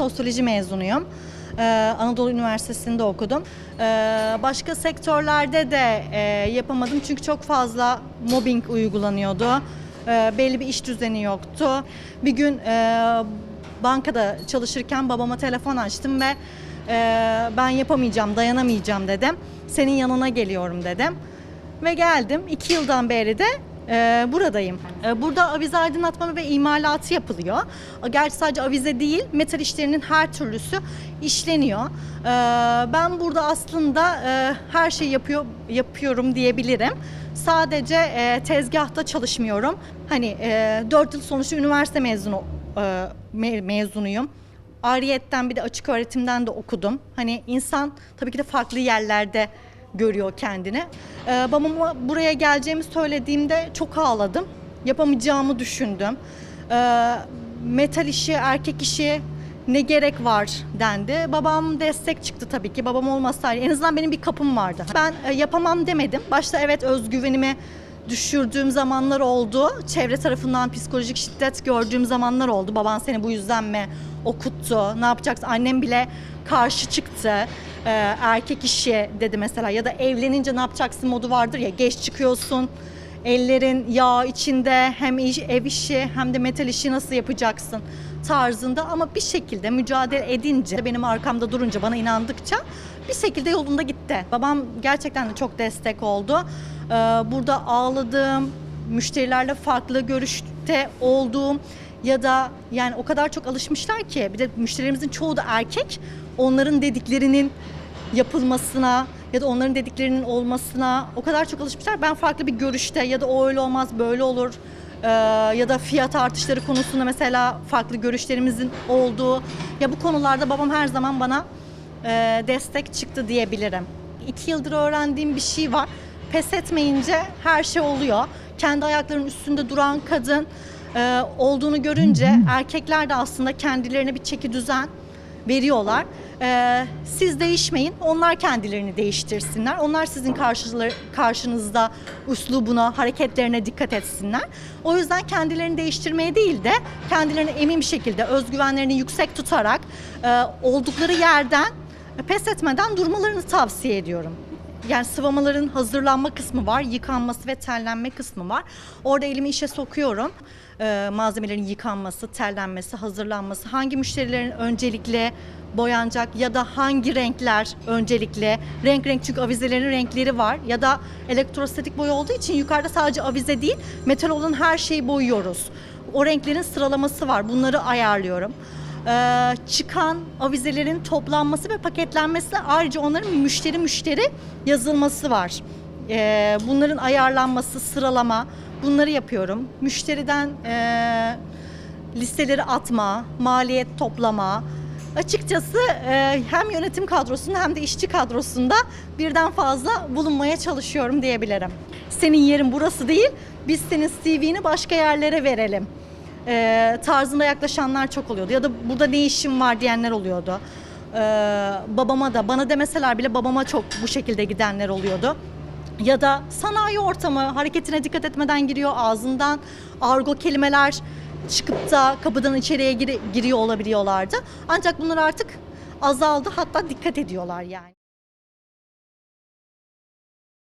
sosyoloji mezunuyum. Ee, Anadolu Üniversitesi'nde okudum. Ee, başka sektörlerde de e, yapamadım çünkü çok fazla mobbing uygulanıyordu. Ee, belli bir iş düzeni yoktu. Bir gün e, bankada çalışırken babama telefon açtım ve e, ben yapamayacağım, dayanamayacağım dedim. Senin yanına geliyorum dedim. Ve geldim. İki yıldan beri de e, buradayım. E, burada avize aydınlatma ve imalatı yapılıyor. Gerçi sadece avize değil, metal işlerinin her türlüsü işleniyor. Ben burada aslında e, her şeyi yapıyor yapıyorum diyebilirim. Sadece e, tezgahta çalışmıyorum. Hani e, 4 yıl sonuçta üniversite mezunu e, me- mezunuyum. Ariyetten bir de açık öğretimden de okudum. Hani insan tabii ki de farklı yerlerde görüyor kendini. Ee, babama buraya geleceğimi söylediğimde çok ağladım. Yapamayacağımı düşündüm. Ee, metal işi, erkek işi ne gerek var dendi. Babam destek çıktı tabii ki. Babam olmasaydı en azından benim bir kapım vardı. Ben e, yapamam demedim. Başta evet özgüvenimi düşürdüğüm zamanlar oldu. Çevre tarafından psikolojik şiddet gördüğüm zamanlar oldu. Baban seni bu yüzden mi okuttu? Ne yapacaksın? Annem bile karşı çıktı. Ee, erkek işi dedi mesela ya da evlenince ne yapacaksın modu vardır ya geç çıkıyorsun. Ellerin yağ içinde hem iş, ev işi hem de metal işi nasıl yapacaksın tarzında ama bir şekilde mücadele edince benim arkamda durunca bana inandıkça bir şekilde yolunda gitti. Babam gerçekten de çok destek oldu. Ee, burada ağladığım, müşterilerle farklı görüşte olduğum ya da yani o kadar çok alışmışlar ki bir de müşterilerimizin çoğu da erkek. Onların dediklerinin yapılmasına ya da onların dediklerinin olmasına o kadar çok alışmışlar. Ben farklı bir görüşte ya da o öyle olmaz böyle olur ee, ya da fiyat artışları konusunda mesela farklı görüşlerimizin olduğu ya bu konularda babam her zaman bana e, destek çıktı diyebilirim. İki yıldır öğrendiğim bir şey var. Pes etmeyince her şey oluyor. Kendi ayaklarının üstünde duran kadın e, olduğunu görünce erkekler de aslında kendilerine bir çeki düzen veriyorlar. Ee, siz değişmeyin, onlar kendilerini değiştirsinler. Onlar sizin karşıları, karşınızda üslubuna, hareketlerine dikkat etsinler. O yüzden kendilerini değiştirmeye değil de kendilerini emin bir şekilde özgüvenlerini yüksek tutarak e, oldukları yerden pes etmeden durmalarını tavsiye ediyorum. Yani sıvamaların hazırlanma kısmı var, yıkanması ve terlenme kısmı var. Orada elimi işe sokuyorum. Ee, malzemelerin yıkanması, terlenmesi, hazırlanması, hangi müşterilerin öncelikle boyanacak ya da hangi renkler öncelikle renk renk çünkü avizelerin renkleri var ya da elektrostatik boya olduğu için yukarıda sadece avize değil metal olan her şeyi boyuyoruz. O renklerin sıralaması var. Bunları ayarlıyorum. Ee, çıkan avizelerin toplanması ve paketlenmesi ayrıca onların müşteri müşteri yazılması var. Ee, bunların ayarlanması, sıralama bunları yapıyorum. Müşteriden e, listeleri atma, maliyet toplama. Açıkçası e, hem yönetim kadrosunda hem de işçi kadrosunda birden fazla bulunmaya çalışıyorum diyebilirim. Senin yerin burası değil, biz senin CV'ni başka yerlere verelim e, tarzında yaklaşanlar çok oluyordu. Ya da burada ne işim var diyenler oluyordu. E, babama da bana demeseler bile babama çok bu şekilde gidenler oluyordu. Ya da sanayi ortamı hareketine dikkat etmeden giriyor ağzından argo kelimeler çıkıp da kapıdan içeriye giri- giriyor olabiliyorlardı. Ancak bunlar artık azaldı hatta dikkat ediyorlar yani.